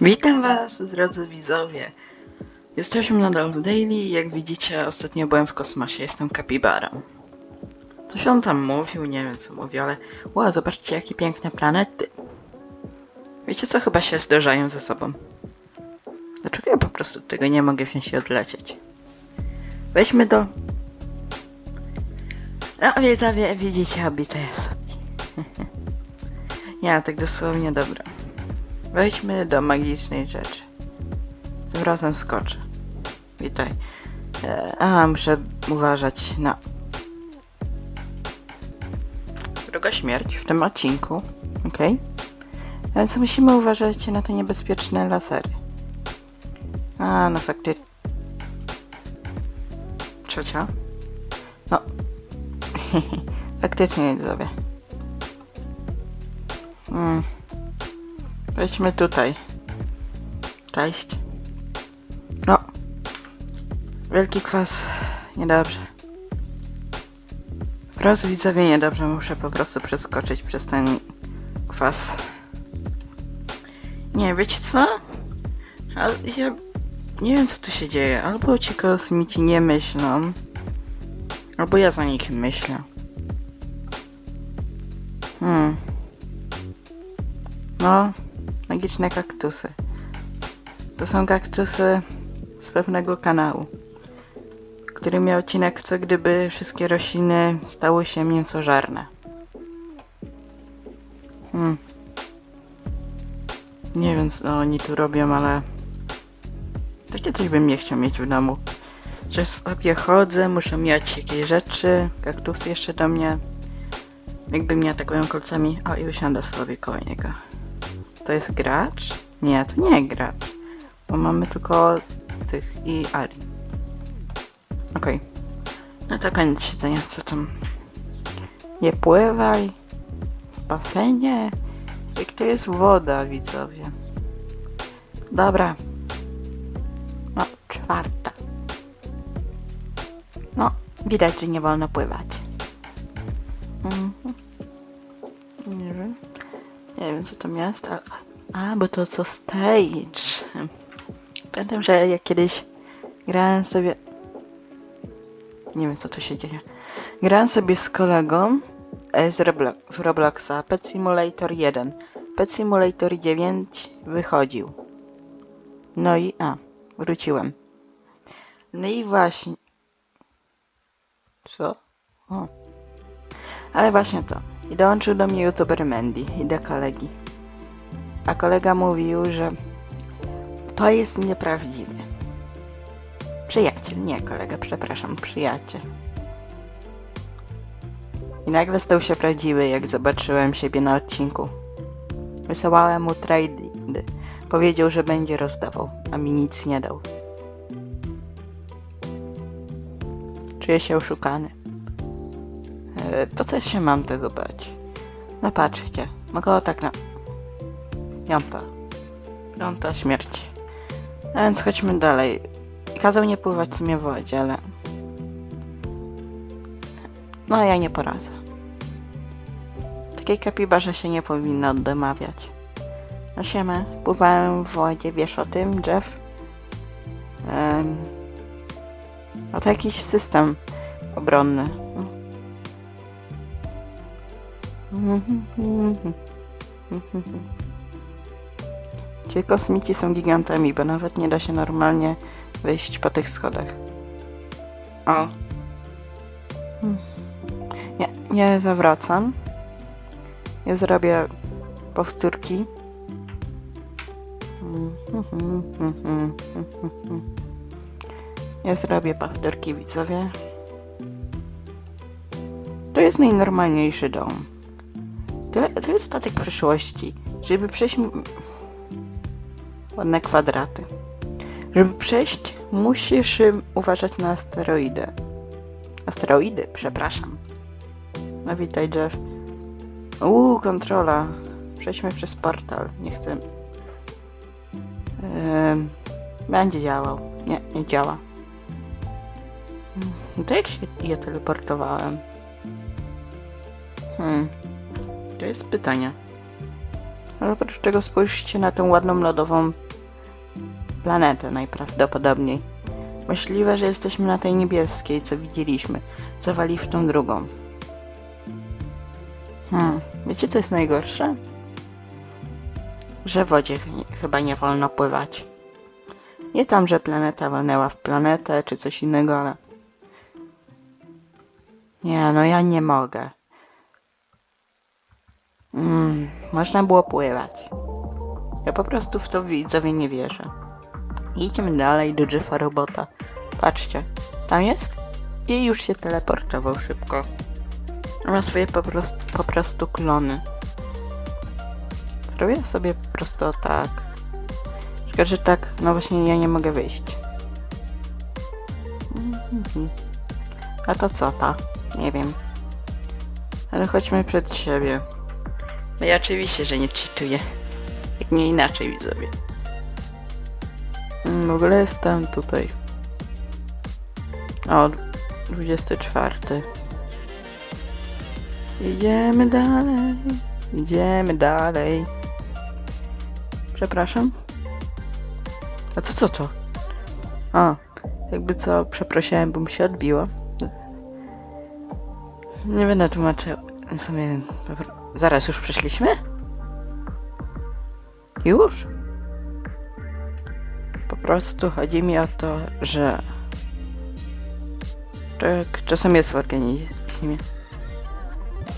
Witam Was, drodzy widzowie. Jesteśmy nadal w Daily jak widzicie, ostatnio byłem w kosmosie, jestem kapibarą. Coś on tam mówił, nie wiem co mówi, ale wow, zobaczcie jakie piękne planety. Wiecie co, chyba się zderzają ze sobą. Dlaczego ja po prostu tego nie mogę wziąć i odlecieć? Weźmy do... No widzowie, widzicie, obite jest. ja tak dosłownie dobra. Wejdźmy do magicznej rzeczy. Tym razem skoczę. Witaj. E, a, muszę uważać na... Droga śmierć w tym odcinku. Okej. Więc musimy uważać na te niebezpieczne lasery. A, no faktycznie. Trzecia. No. faktycznie nie zrobię. Mm. Wejdźmy tutaj. Cześć. No. Wielki kwas. Niedobrze. Raz widzowie niedobrze, muszę po prostu przeskoczyć przez ten kwas. Nie, wiecie co? Ale ja nie wiem co tu się dzieje. Albo ci kosmici nie myślą, albo ja za nich myślę. Hmm. No, magiczne kaktusy. To są kaktusy z pewnego kanału, który miał odcinek co gdyby wszystkie rośliny stały się mięsożarne. Hmm. Nie wiem co oni tu robią, ale takie coś bym nie chciał mieć w domu. Że sobie chodzę, muszę mieć jakieś rzeczy, kaktusy jeszcze do mnie. Jakby mnie atakują kolcami, o i usiądę sobie koło niego. To jest gracz? Nie, to nie gracz. Bo mamy tylko tych i Ari. Okej. No to koniec siedzenia, co tam? Nie pływaj w basenie. Jak to jest woda, widzowie. Dobra. No, czwarta. No, widać, że nie wolno pływać. Mhm. Co tam jest, ale... A, bo to co stage. Pamiętam, że jak kiedyś grałem sobie... Nie wiem co tu się dzieje. Grałem sobie z kolegą e, z Roblo w Robloxa Pet Simulator 1. Pet Simulator 9 wychodził. No i... A, wróciłem. No i właśnie... Co? O. Ale właśnie to. I dołączył do mnie youtuber Mandy i do kolegi. A kolega mówił, że to jest nieprawdziwe. Przyjaciel, nie kolega, przepraszam, przyjaciel. I nagle stał się prawdziwy, jak zobaczyłem siebie na odcinku. Wysyłałem mu trady. Powiedział, że będzie rozdawał, a mi nic nie dał. Czuję się oszukany. Po co się mam tego bać? No patrzcie, mogę o tak na... Piąta. Piąta śmierć. A więc chodźmy dalej. Kazał nie pływać w sumie w wodzie, ale... No ja nie poradzę. Takiej kapibarze się nie powinno odmawiać. No siemy, pływałem w wodzie, wiesz o tym, Jeff? Um, a to jakiś system obronny. Ci kosmici są gigantami, bo nawet nie da się normalnie wyjść po tych schodach. O. Nie, nie zawracam. Ja zrobię powtórki. Ja zrobię powtórki, widzowie. To jest najnormalniejszy dom. To, to jest statek przyszłości. Żeby przejść... Ładne kwadraty. Żeby przejść, musisz uważać na asteroidy. Asteroidy, przepraszam. No witaj, Jeff. Uuu, kontrola. Przejdźmy przez portal. Nie chcę... Ym, będzie działał. Nie, nie działa. Hmm, To jak się je teleportowałem? Hmm. To jest pytanie. Ale oprócz tego spójrzcie na tę ładną lodową planetę najprawdopodobniej. Możliwe, że jesteśmy na tej niebieskiej, co widzieliśmy, co wali w tą drugą. Hmm, wiecie co jest najgorsze? Że wodzie ch- chyba nie wolno pływać. Nie tam, że planeta walnęła w planetę, czy coś innego, ale... Nie, no ja nie mogę. Mm, można było pływać. Ja po prostu w to widzowie nie wierzę. Idziemy dalej do Jeffa Robota. Patrzcie, tam jest? I już się teleportował szybko. Ma swoje po prostu, po prostu klony. Zrobię sobie po prostu tak. Tylko, że tak, no właśnie ja nie mogę wyjść. Mhm. A to co ta? Nie wiem. Ale chodźmy przed siebie. No ja oczywiście, że nie czytuję. Jak nie inaczej widzowie. Mm, W ogóle jestem tutaj. O, 24. Idziemy dalej. Idziemy dalej. Przepraszam? A co co to? A, jakby co, przeprosiłem, bo mi się odbiło. Nie będę tłumaczył sobie. Zaraz już przyszliśmy? Już? Po prostu chodzi mi o to, że tak czasem jest w organizmie.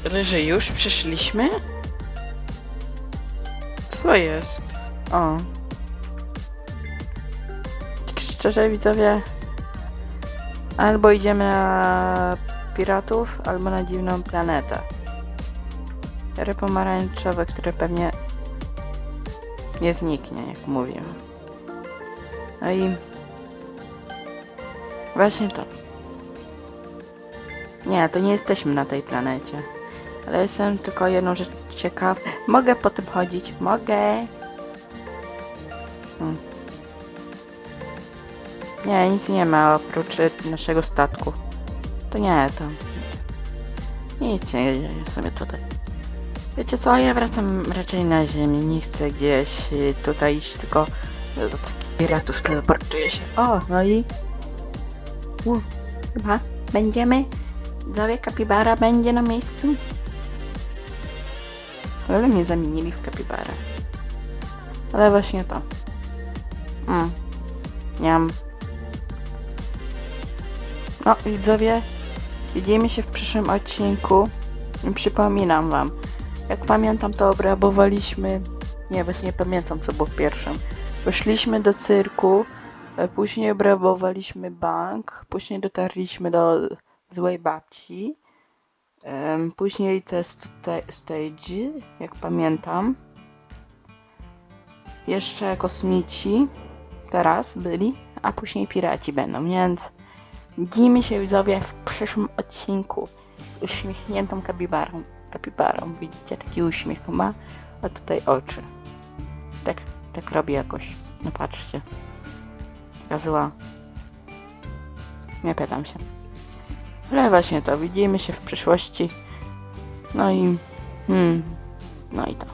Ale że już przyszliśmy? Co jest? O. Tak szczerze widzowie, albo idziemy na piratów, albo na dziwną planetę. Cztery pomarańczowe, które pewnie nie zniknie, jak mówię. No i właśnie to. Nie, to nie jesteśmy na tej planecie. Ale jestem tylko jedną rzecz ciekaw. Mogę po tym chodzić? Mogę. Hmm. Nie, nic nie ma oprócz naszego statku. To nie, to nic. Nic nie dzieje sobie tutaj. Wiecie co, ja wracam raczej na ziemię, nie chcę gdzieś y, tutaj iść, tylko do takich piratów teleportuję się. O, no i... U, chyba będziemy... Zowie kapibara będzie na miejscu? Ale mnie zamienili w kapibarę. Ale właśnie to. Mm. Niam. No, widzowie, widzimy się w przyszłym odcinku. Przypominam wam, jak pamiętam, to obrabowaliśmy. Nie, właśnie nie pamiętam, co było pierwszym. Weszliśmy do cyrku, e, później obrabowaliśmy bank, później dotarliśmy do złej babci. Później te stage, jak pamiętam. Jeszcze kosmici teraz byli, a później piraci będą, więc widzimy się widzowie w przyszłym odcinku z uśmiechniętą kapibarą. Kapibarą, widzicie, taki uśmiech ma, a tutaj oczy. Tak, tak robi jakoś. No patrzcie. Taka zła. Nie pytam się. Ale właśnie to, widzimy się w przyszłości. No i... Hmm, no i to.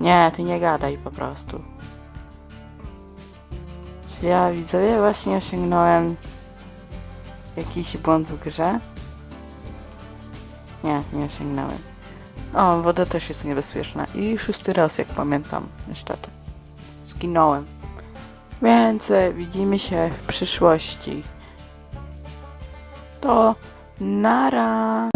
Nie, ty nie gadaj po prostu. Czy ja widzowie właśnie osiągnąłem jakiś błąd w grze? Nie, nie osiągnąłem. O, woda też jest niebezpieczna. I szósty raz, jak pamiętam, niestety. Zginąłem. Więc widzimy się w przyszłości. To nara.